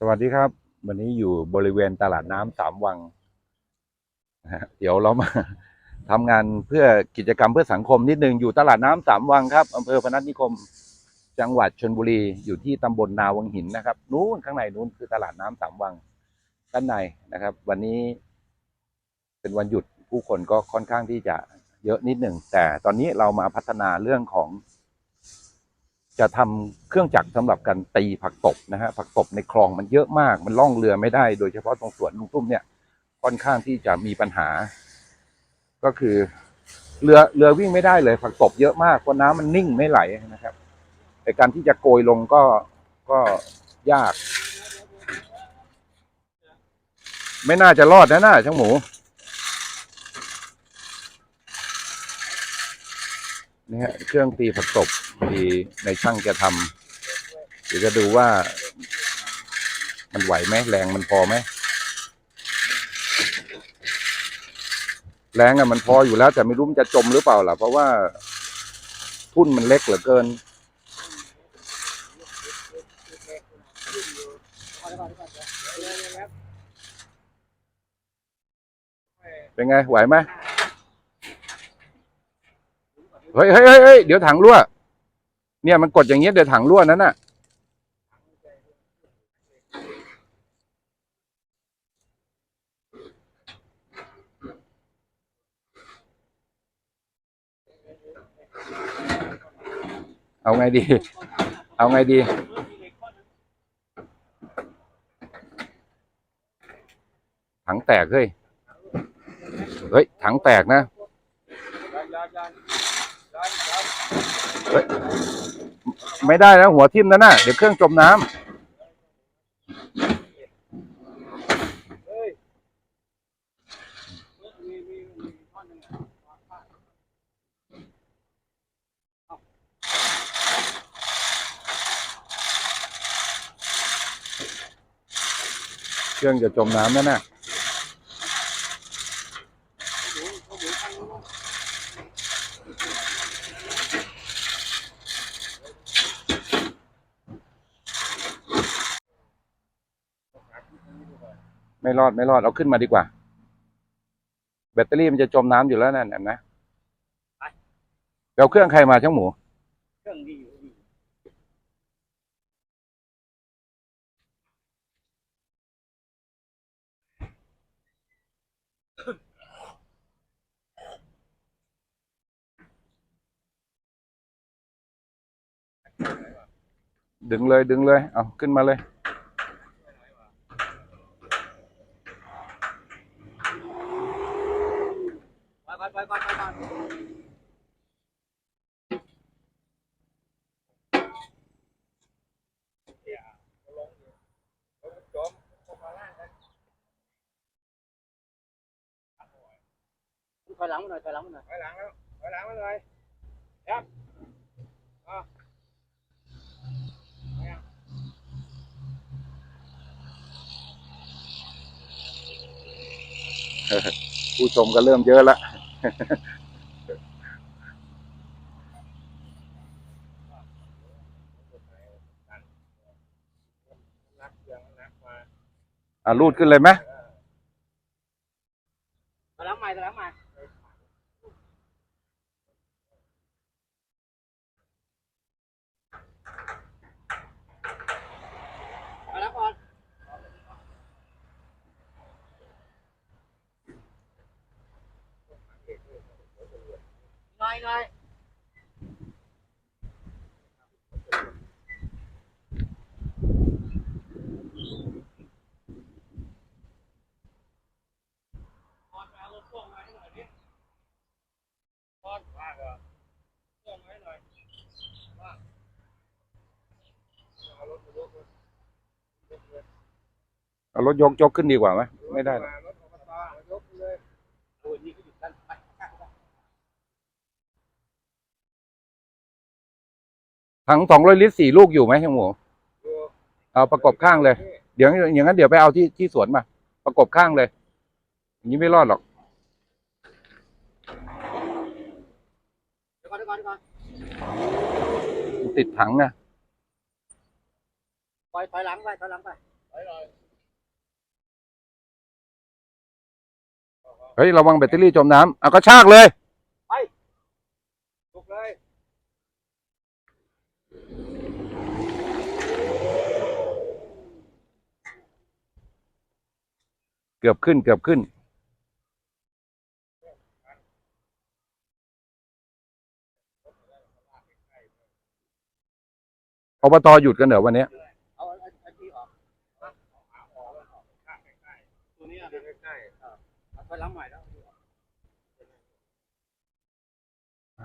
สวัสดีครับ วันนี้อยู่บริเวณตลาดน้ำสามวัง เดี๋ยวเรามาทำงานเพื่อกิจกรรมเพื่อสังคมนิดนึงอยู่ตลาดน้ำสามวังครับอำเภอพนัสนิคม จังหวัดชนบุรีอยู่ที่ตำบลนาวังหินนะครับ นู้นข้างในนู้นคือตลาดน้ำสามวังด้านในนะครับ วันนี้เป็นวันหยุดผู้คนก็ค่อนข้างที่จะเยอะนิดหนึ่งแต่ตอนนี้เรามาพัฒนาเรื่องของ จะทำเครื่องจักรสำหรับการตีผักตบนะฮะผักตบในคลองมันเยอะมาก มันล่องเรือไม่ได้ โดยเฉพาะตรงสวนลุงตุ้มเนี่ยค่อนข้างที่จะมีปัญหา ก็คือเรือเรือวิ่งไม่ได้เลย ผักตบเยอะมากเพราะน้ำมันนิ่งไม่ไหลนะครับแต่การที่จะโกยลงก็ก็ยาก ไม่น่าจะรอดนะน่าช่างหมู นี่ฮะเครื่องตีผักตบที่ในช่างจะทำเดี๋ยวจะดูว่า มันไหวไหมแรงมันพอไหมแรงอะมันพออยู่แล้วแต่ไม่รู้มันจะจมหรือเปล่าล่ะ เพราะว่าทุ่นมันเล็กเหลือเกิน เป็นไงไหวไหม ฮ้ยเฮ้ยเฮ้ยเฮ้ยเดี๋ยวถังรั่ว เนี่ยมันกดอย่างเงี้ยเดี๋ยวถังรั่วนั้นน่ะ เอาไงดี เอาไงดีถังแตกเฮ้ย เฮ้ย ถังแตกนะ เฮ้ยไม่ได้นะหัวทิ่มนั่นน่ะ เดี๋ยวเครื่องจมน้ำเครื่องจะจมน้ำนั่นน่ะ รอดไม่รอดเอาขึ้นมาดีกว่า แบตเตอรี่มันจะจมน้ำอยู่แล้วนั่นเห็นไหมเอาเครื่องใครมาช่างหมู เครื่องดีอยู่ดีดึงเลยดึงเลย เอาขึ้นมาเลย ไปไปไปไปไปไป ถอยหลังมาหน่อยถอยหลังมาหน่อยถอยหลังแล้วถอยหลังมาเลยครับอะผู้ชมก็เริ่มเยอะละนักเครื่องนักมาอะรูดขึ้นเลยไหม ถอยหลังใหม่ถอยหลังใหม่ถอยหลังก่อน หน่อยหน่อยพอดว่างเหรอเครื่องไว้หน่อยว่างเอารถมายกรถยกเลยเอารถยกยกขึ้นดีกว่าไหมไม่ได้หรอก มารถอบตยกเลย โอ้ยนี่ก็อยู่ด้านไป ถังสองร้อยลิตรสี่ลูกอยู่ไหมช่างหมูดูเอาประกบข้างเลย เดี๋ยวอย่างนั้นเดี๋ยวไปเอาที่ที่สวนมา ประกบข้างเลย อย่างนี้ไม่รอดหรอกเดี๋ยวก่อนเดี๋ยวก่อนเดี๋ยวก่อนติดถังนะปล่อยถอยหลังไปถอยหลังไปเฮ้ยระวังแบตเตอรี่จมน้ำเอาก็ชากเลย ลุกเลย เกือบขึ้นเกือบขึ้น อบตหยุดกันเหรอวันนี้เอาอันนี้เอา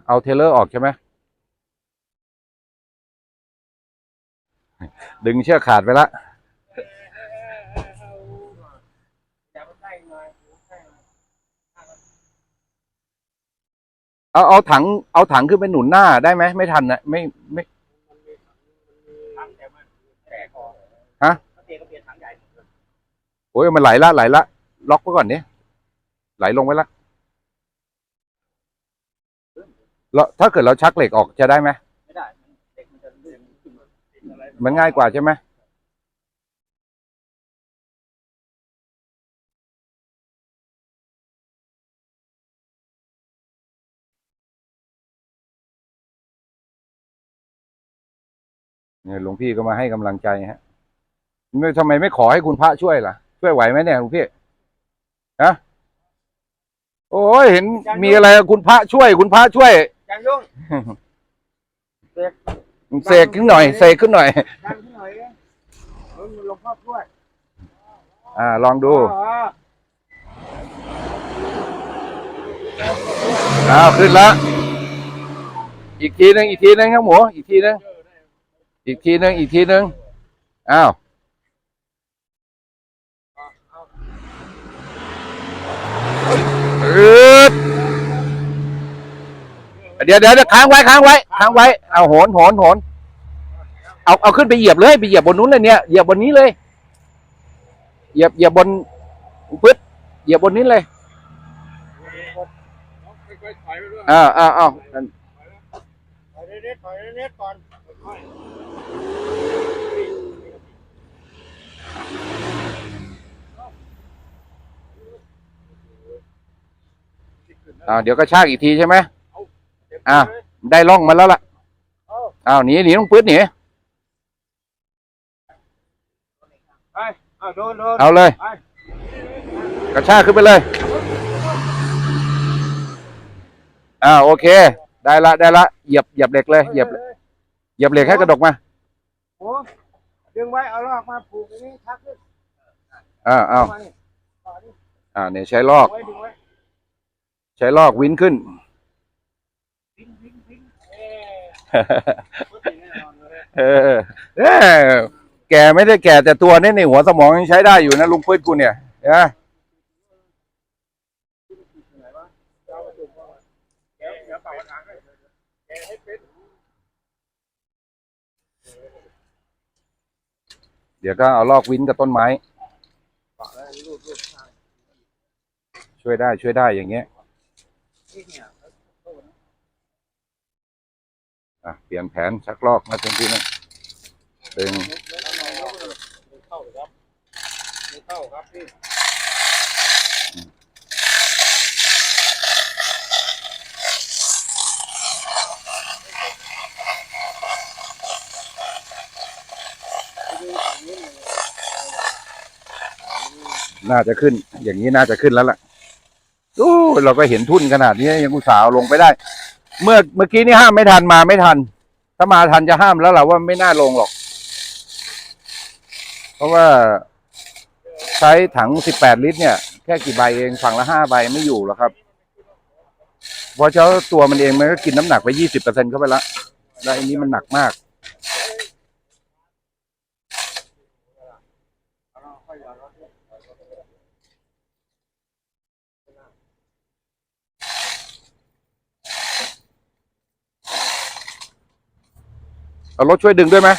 เอาเทเลอร์ออกใช่ไหมดึงเชือกขาดไปละ อย่าไปใกล้หน่อยใกล้หน่อย เอาเอาถังเอาถังขึ้นไปหนุนหน้าได้ไหมไม่ทันนะไม่ไม่ทำแต่มันแตกออกฮะถ้าเตะก็เปลี่ยนถังใหญ่โอ้ยมันไหลละไหลละล็อกไว้ก่อนนี้ไหลลงไปละแล้วถ้าเกิดเราชักเหล็กออกจะได้ไหมไม่ได้เด็กมันจะลื่นขึ้นมามันง่ายกว่าใช่ไหม เนี่ยหลวงพี่ก็มาให้กำลังใจฮะไม่ทำไมไม่ขอให้คุณพระช่วยล่ะ ช่วยไหวไหมเนี่ยหลวงพี่ฮะโอ้ยเห็นมีอะไรคุณพระช่วย คุณพระช่วยยังยุ่งเสกขึ้นหน่อยเสกขึ้นหน่อยยังที่หน่อยเองเออหลวงพ่อช่วย อ่า ลองดูอ๋ออ้าวขึ้นแล้วอีกทีหนึ่งอีกทีหนึ่งครับหมูอีกทีหนึ่ง อีกทีหนึ่งอีกทีหนึ่งอ้าวอืดเดี๋ยวเดี๋ยวเดี๋ยวค้างไว้ค้างไว้ค้างไว้เอาโหนโหนโหนเอาเอาขึ้นไปเหยียบเลยไปเหยียบบนนู้นเลยเนี่ยเหยียบบนนี้เลย เหยียบเหยียบบนปึ๊ดเหยียบบนนี้เลยค่อยๆถอยไปด้วยอ้าวอ้าวอ้าวถอยเน็ตๆถอยเน็ตๆก่อนค่ อยอ่าเดี๋ยวก็ชากอีกทีใช่ไหมๆเต็มอะเลยได้ล่องมาแล้วล่ะเอาอ้าวหนีหนีต้องปื๊ดหนีไปเอาโดนโดนเอาเลยไปกระชากขึ้นไปเลย อ่าโอเค ได้ละได้ละเหยียบเหยียบเหล็กเลยเหยียบเหยียบเหล็กให้กระดกมาโอ้ดึงไว้เอาลอกมาผูกอย่างนี้ชักขึ้นอ่าอ้าวมานี่ต่อนี่อ่าเนี่ยใช้ลอก ไว้ดึงไว้ใช้ลอกวินขึ้น วิ่งวิ่งวิ่งเออเออเออแกไม่ได้แก่แต่ตัวนี่ในหัวสมองยังใช้ได้อยู่นะลุงปื๊ดกูเนี่ยนะ เอามาจุ่มก่อนแกะเดี๋ยวเป่าถังให้แกะให้เป็น เดี๋ยวก็เอาลอกวินกับต้นไม้ ช่วยได้ช่วยได้อย่างเงี้ยเนี่ยอะเปลี่ยนแผนชักลอกมาทันทีนะดึงเข้าครับเข้าครับพี่ น่าจะขึ้น อย่างนี้น่าจะขึ้นแล้วล่ะโอ้เราก็เห็นทุ่นขนาดนี้ยังอุตส่าห์ลงไปได้ เมื่อเมื่อกี้นี่ห้ามไม่ทันมาไม่ทัน ถ้ามาทันจะห้ามแล้วเราว่าไม่น่าลงหรอก เพราะว่าใช้ถังสิบแปดลิตร เนี่ย แค่กี่ใบเองฝั่งละห้าใบไม่อยู่หรอกครับเพราะเจ้าตัวมันเองมันก็กินน้ำหนักไปยี่สิบเปอร์เซ็นเข้าไปละแล้วอันนี้มันหนักมาก เอารถช่วยดึงด้วยไหม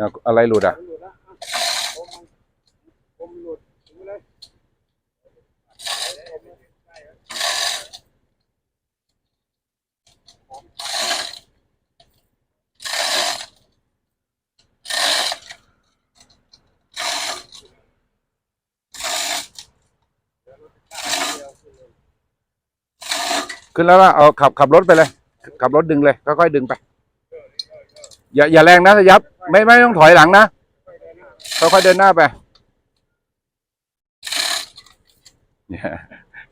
อาอะไรหลุดอะ หลุดแล้วผมมันผมหลุดถึงเลย ขึ้นแล้วล่ะเอาขับขับรถไปเลย ขับรถดึงเลยค่อยๆดึงไป อย่าอย่าแรงนะสยับ ไม่ไม่ต้องถอยหลังนะค่อยๆเดินหน้าไปเนี่ย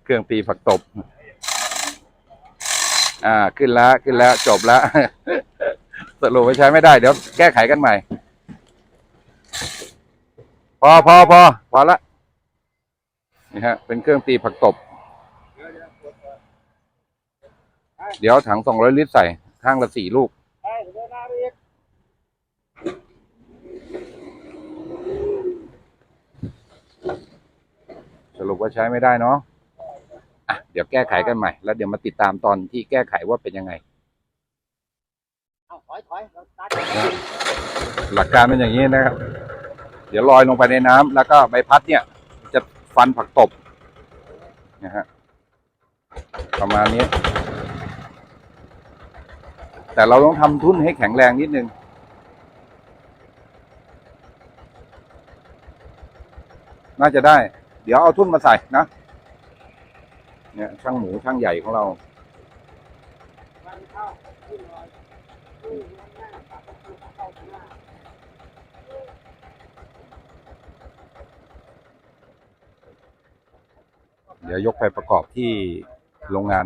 เครื่องตีผักตบ อ่าขึ้นแล้วขึ้นแล้วจบแล้วสรุปไปใช้ไม่ได้ เดี๋ยวแก้ไขกันใหม่ พอพอพอพอละนี่ฮะ เป็นเครื่องตีผักตบ เดี๋ยวถังสองร้อยลิตรใส่ข้างละสี่ลูกไปเดินหน้าไปอีกสรุปว่าใช้ไม่ได้เนาะอะเดี๋ยวแก้ไขกันใหม่ แล้วเดี๋ยวมาติดตามตอนที่แก้ไขว่าเป็นยังไงเอาถอยถอยเราตัดหลักการเป็นอย่างนี้นะครับ เดี๋ยวลอยลงไปในน้ำแล้วก็ใบพัดเนี่ย จะฟันผักตบนะฮะประมาณนี้ แต่เราต้องทำทุ่นให้แข็งแรงนิดนึง น่าจะได้ เดี๋ยวเอาทุ่นมาใส่นะ เนี่ยช่างหมูช่างใหญ่ของเราเดี๋ยวยกไปประกอบที่โรงงาน